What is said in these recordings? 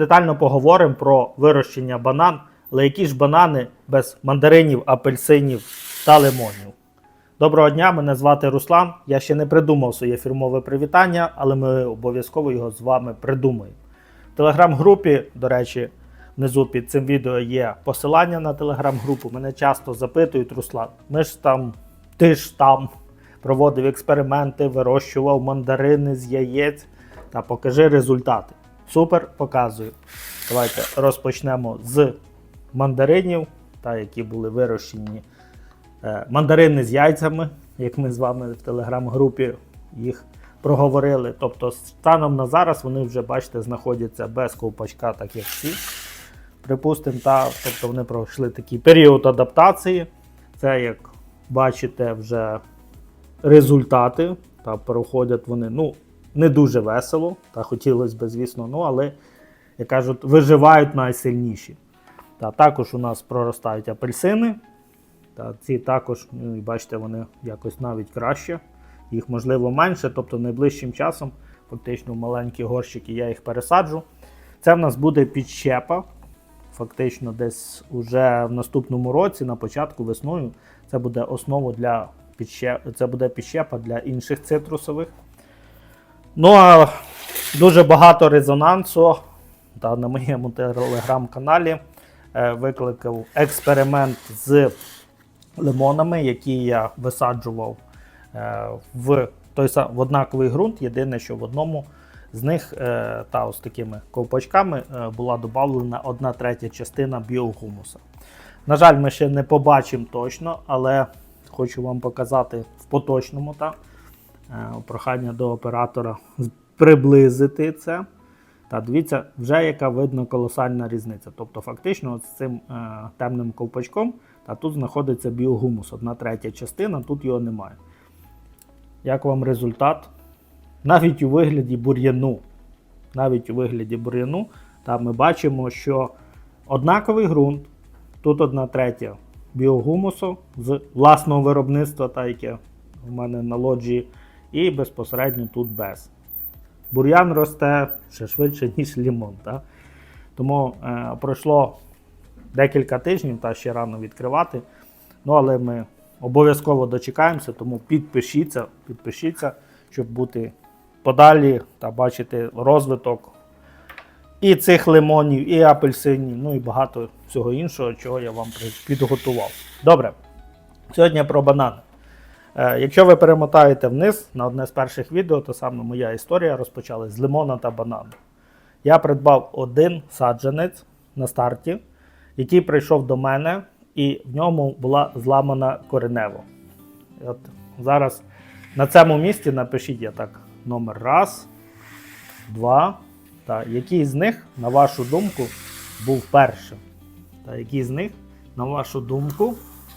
Детально поговоримо про вирощення банан, але які ж банани без мандаринів, апельсинів та лимонів. Доброго дня, мене звати Руслан. Я ще не придумав своє фірмове привітання, але ми обов'язково його з вами придумаємо. В телеграм-групі, до речі, внизу під цим відео є посилання на телеграм-групу. Мене часто запитують, Руслан, ми ж там, ти ж там проводив експерименти, вирощував мандарини з яєць та покажи результати. Супер, показую. Давайте розпочнемо з мандаринів, та, які були вирощені. Е, Мандарини з яйцями, як ми з вами в телеграм-групі їх проговорили. Тобто, станом на зараз вони вже, бачите, знаходяться без ковпачка, так як всі. Припустимо, та, тобто вони пройшли такий період адаптації. Це, як бачите, вже результати. Та проходять вони ну, не дуже весело, та хотілося б, звісно, ну, але, як кажуть, виживають найсильніші. Та також у нас проростають апельсини. Та ці також, ну, і бачите, вони якось навіть краще. Їх можливо менше, тобто найближчим часом, фактично в маленькі горщики, я їх пересаджу. Це в нас буде підщепа. Фактично, десь уже в наступному році, на початку весною, це буде основа для підщеп... це буде підщепа для інших цитрусових. Ну а дуже багато резонансу та, на моєму телеграм-каналі е, викликав експеримент з лимонами, які я висаджував е, в той в однаковий ґрунт. Єдине, що в одному з них е, та ось такими ковпачками була додана одна третя частина біогумуса. На жаль, ми ще не побачимо точно, але хочу вам показати в поточному та прохання до оператора приблизити це. Та дивіться, вже яка видно колосальна різниця. Тобто, фактично, от з цим е, темним ковпачком, та тут знаходиться біогумус, одна третя частина, тут його немає. Як вам результат? Навіть у вигляді бур'яну. Навіть у вигляді бур'яну, та ми бачимо, що однаковий ґрунт, тут одна третя біогумусу з власного виробництва, та яке в мене на лоджії, і безпосередньо тут без. Бур'ян росте ще швидше, ніж лімон. Та? Тому е, пройшло декілька тижнів, та ще рано відкривати. Ну, але ми обов'язково дочекаємося, тому підпишіться, підпишіться, щоб бути подалі та бачити розвиток і цих лимонів, і апельсинів, ну і багато всього іншого, чого я вам підготував. Добре, сьогодні про банани. Е, Якщо ви перемотаєте вниз на одне з перших відео, то саме моя історія розпочалась з лимона та банану. Я придбав один саджанець на старті, який прийшов до мене, і в ньому була зламана коренево. І От зараз на цьому місці напишіть я так номер раз, два. Та, який з них, на вашу думку, був першим? Та який з них, на вашу думку,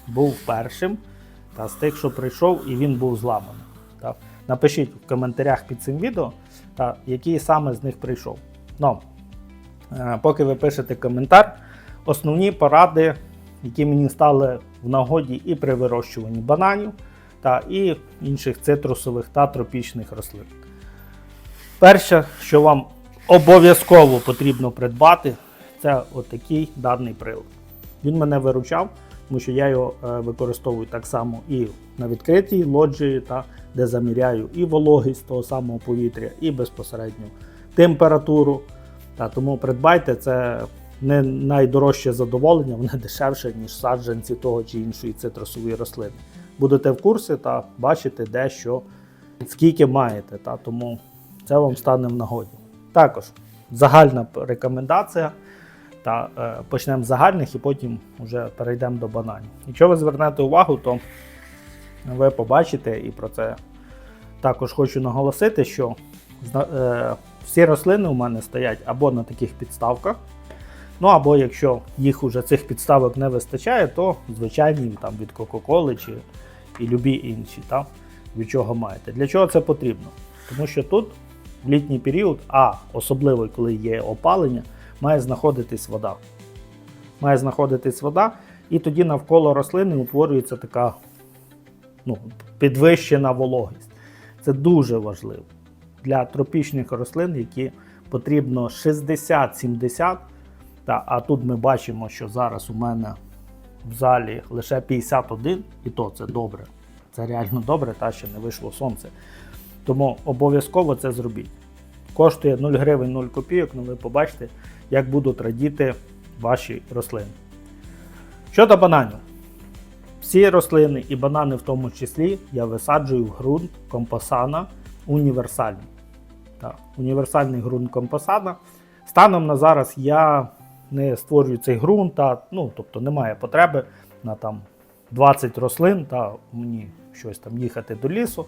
був першим? Та з тих, що прийшов і він був зламаний. Та, напишіть в коментарях під цим відео, та, який саме з них прийшов. Ну, е, поки ви пишете коментар, основні поради, які мені стали в нагоді і при вирощуванні бананів, та і інших цитрусових та тропічних рослин. Перше, що вам обов'язково потрібно придбати, це отакий даний прилад. Він мене виручав, тому що я його е, використовую так само і на відкритій лоджії, та, де заміряю і вологість того самого повітря, і безпосередньо температуру. Та, тому придбайте це не найдорожче задоволення, воно дешевше, ніж саджанці того чи іншої цитрусової рослини. Будете в курсі та бачите, де що, скільки маєте. Та, тому це вам стане в нагоді. Також загальна рекомендація. Та е, почнемо з загальних і потім вже перейдемо до бананів. Якщо ви звернете увагу, то ви побачите, і про це також хочу наголосити, що е, всі рослини у мене стоять або на таких підставках, ну або якщо їх уже цих підставок не вистачає, то звичайні там від Кока-Коли чи і любі інші, та, від чого маєте. Для чого це потрібно? Тому що тут в літній період, а особливо коли є опалення, має знаходитись вода. Має знаходитись вода, і тоді навколо рослини утворюється така ну, підвищена вологість. Це дуже важливо для тропічних рослин, які потрібно 60-70. Та, а тут ми бачимо, що зараз у мене в залі лише 51, і то це добре. Це реально добре, та ще не вийшло сонце. Тому обов'язково це зробіть. Коштує 0 гривень 0 копійок, ну ви побачите, як будуть радіти ваші рослини. Щодо бананів. Всі рослини і банани в тому числі я висаджую в ґрунт компосана універсальний. Так, універсальний ґрунт компосана. Станом на зараз я не створюю цей ґрунт, та, ну, тобто немає потреби на там 20 рослин та мені щось там їхати до лісу.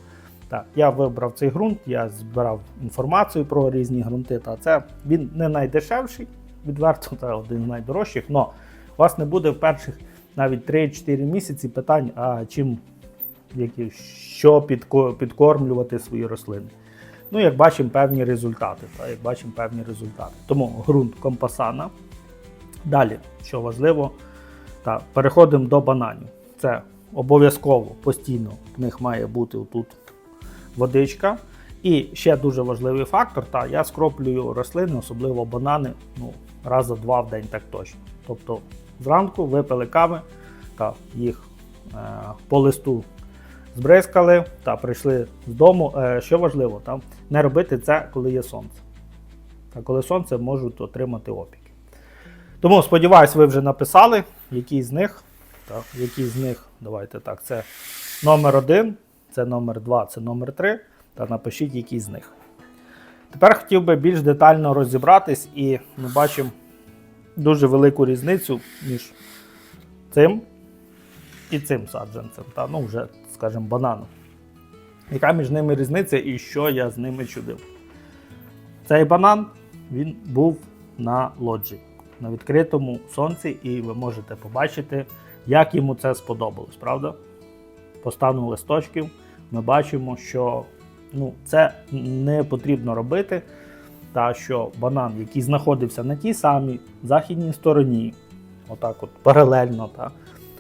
Так, я вибрав цей ґрунт, я збирав інформацію про різні ґрунти. Та це він не найдешевший, відверто, та один з найдорожчих, але у вас не буде в перших навіть 3-4 місяці питань, а чим які, що підкормлювати свої рослини. Ну, як бачимо, певні результати. Та, як бачимо певні результати. Тому ґрунт компасана. Далі, що важливо, та, переходимо до бананів. Це обов'язково постійно в них має бути тут водичка. І ще дуже важливий фактор, та, я скроплюю рослини, особливо банани, ну, раза два в день так точно. Тобто зранку випили кави, та, їх е, по листу збризкали та прийшли з дому. Е, що важливо, там, не робити це, коли є сонце. Та коли сонце можуть отримати опіки. Тому сподіваюсь, ви вже написали, які з них. Так, які з них, давайте так, це номер один, це номер два, це номер три. Та напишіть, які з них. Тепер хотів би більш детально розібратись, і ми бачимо дуже велику різницю між цим і цим саджанцем, та, ну вже, скажімо, бананом. Яка між ними різниця і що я з ними чудив? Цей банан він був на лоджії, на відкритому сонці, і ви можете побачити, як йому це сподобалось, правда? По стану листочків ми бачимо, що ну, це не потрібно робити, та що банан, який знаходився на тій самій західній стороні, отак от паралельно, та,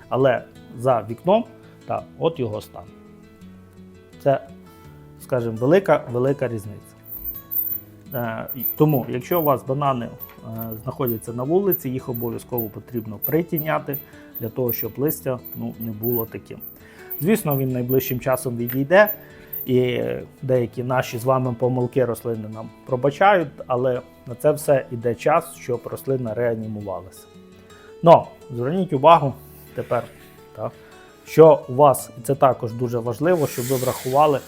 але за вікном, та, от його стан. Це, скажімо, велика, велика різниця. Е, тому, якщо у вас банани знаходяться на вулиці, їх обов'язково потрібно притіняти для того, щоб листя ну, не було таким. Звісно, він найближчим часом відійде, і деякі наші з вами помилки рослини нам пробачають, але на це все йде час, щоб рослина реанімувалася. Но зверніть увагу тепер, так, що у вас, і це також дуже важливо, щоб ви врахували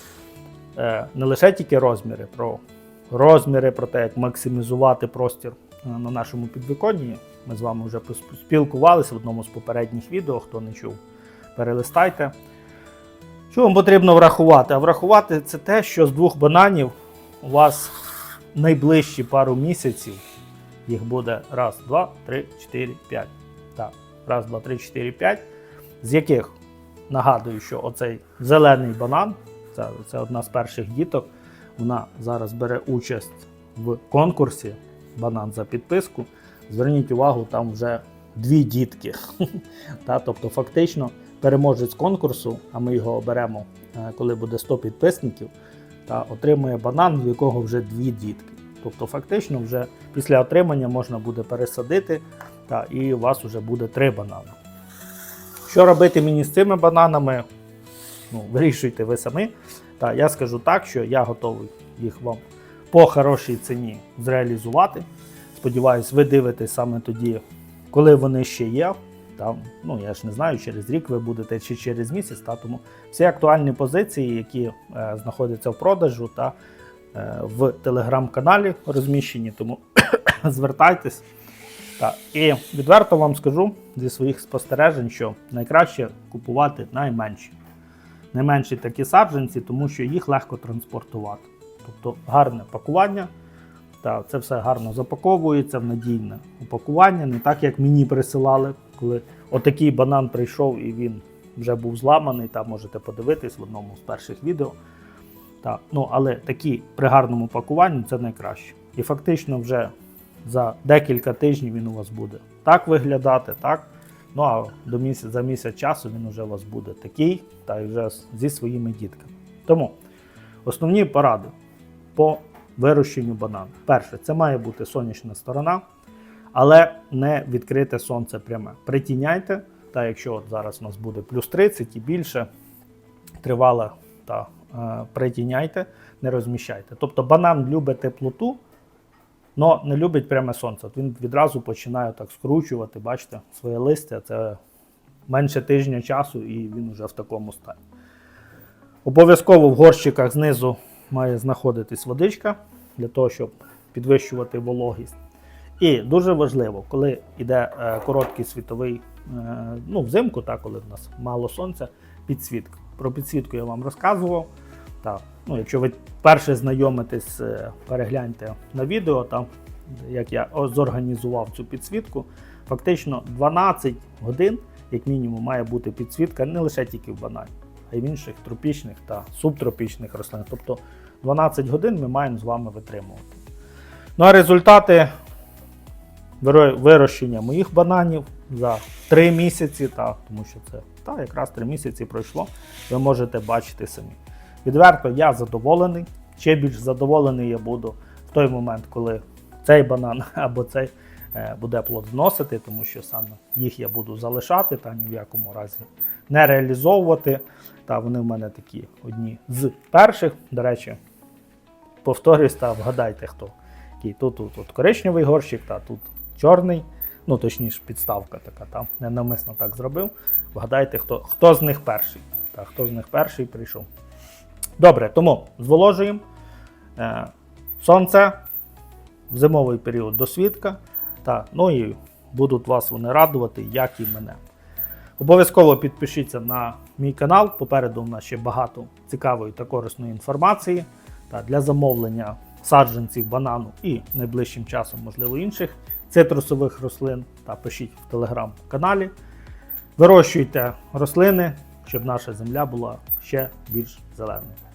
е, не лише тільки розміри, про розміри, про те, як максимізувати простір е, на нашому підвіконні. Ми з вами вже спілкувалися в одному з попередніх відео, хто не чув, перелистайте. Що вам потрібно врахувати? А врахувати це те, що з двох бананів у вас найближчі пару місяців їх буде раз, два, три, чотири, п'ять. Так, раз, два, три, чотири, п'ять. З яких нагадую, що оцей зелений банан, це, це одна з перших діток. Вона зараз бере участь в конкурсі банан за підписку. Зверніть увагу, там вже дві дітки. Та, тобто, фактично, переможець конкурсу, а ми його оберемо, е, коли буде 100 підписників, та отримує банан, в якого вже дві дітки. Тобто, фактично, вже після отримання можна буде пересадити, та, і у вас вже буде три банани. Що робити мені з цими бананами? Ну, вирішуйте ви самі. Та я скажу так, що я готовий їх вам по хорошій ціні зреалізувати. Сподіваюсь, ви дивитесь саме тоді, коли вони ще є. Там, ну я ж не знаю, через рік ви будете чи через місяць. Та, тому всі актуальні позиції, які е, знаходяться в продажу та е, в телеграм-каналі розміщені, тому звертайтесь. Та, і відверто вам скажу зі своїх спостережень, що найкраще купувати найменші. Найменші такі саджанці, тому що їх легко транспортувати. Тобто гарне пакування, та це все гарно запаковується в надійне упакування, не так як мені присилали, коли отакий банан прийшов і він вже був зламаний, та можете подивитись в одному з перших відео. Та, ну, але такі при гарному пакуванні це найкраще. І фактично вже за декілька тижнів він у вас буде так виглядати, так. Ну а до місяць, за місяць часу він уже у вас буде такий, та й вже зі своїми дітками. Тому основні поради по вирощенню банану. Перше, це має бути сонячна сторона, але не відкрите сонце пряме. Притіняйте, та якщо от зараз у нас буде плюс 30 і більше, тривала та е, притіняйте, не розміщайте. Тобто банан любить теплоту, але не любить пряме сонце. Він відразу починає так скручувати, бачите, своє листя. Це менше тижня часу, і він вже в такому стані. Обов'язково в горщиках знизу має знаходитись водичка для того, щоб підвищувати вологість. І дуже важливо, коли йде е, короткий світовий, е, ну, взимку, так, коли в нас мало сонця, підсвітка. Про підсвітку я вам розказував. Так, ну, якщо ви перше знайомитесь, е, перегляньте на відео, там, як я зорганізував цю підсвітку. Фактично 12 годин, як мінімум, має бути підсвітка не лише тільки в банані, а й в інших тропічних та субтропічних рослинах. Тобто 12 годин ми маємо з вами витримувати. Ну а результати вирощення моїх бананів за 3 місяці, та, тому що це та, якраз 3 місяці пройшло, ви можете бачити самі. Відверто я задоволений. Ще більш задоволений я буду в той момент, коли цей банан або цей е, буде плод зносити, тому що саме їх я буду залишати та ні в якому разі не реалізовувати. Та вони в мене такі одні з перших. До речі, повторюсь та вгадайте хто. Який тут, тут, тут коричневий горщик, та тут чорний. Ну, точніше, підставка така, там ненамисно так зробив. Вгадайте, хто, хто з них перший. Та, хто з них перший прийшов. Добре, тому зволожуємо. Е, сонце в зимовий період досвідка. Та, ну і будуть вас вони радувати, як і мене. Обов'язково підпишіться на мій канал. Попереду у нас ще багато цікавої та корисної інформації. Та для замовлення саджанців банану і найближчим часом, можливо, інших цитрусових рослин. Та пишіть в телеграм-каналі. Вирощуйте рослини, щоб наша земля була ще більш зеленою.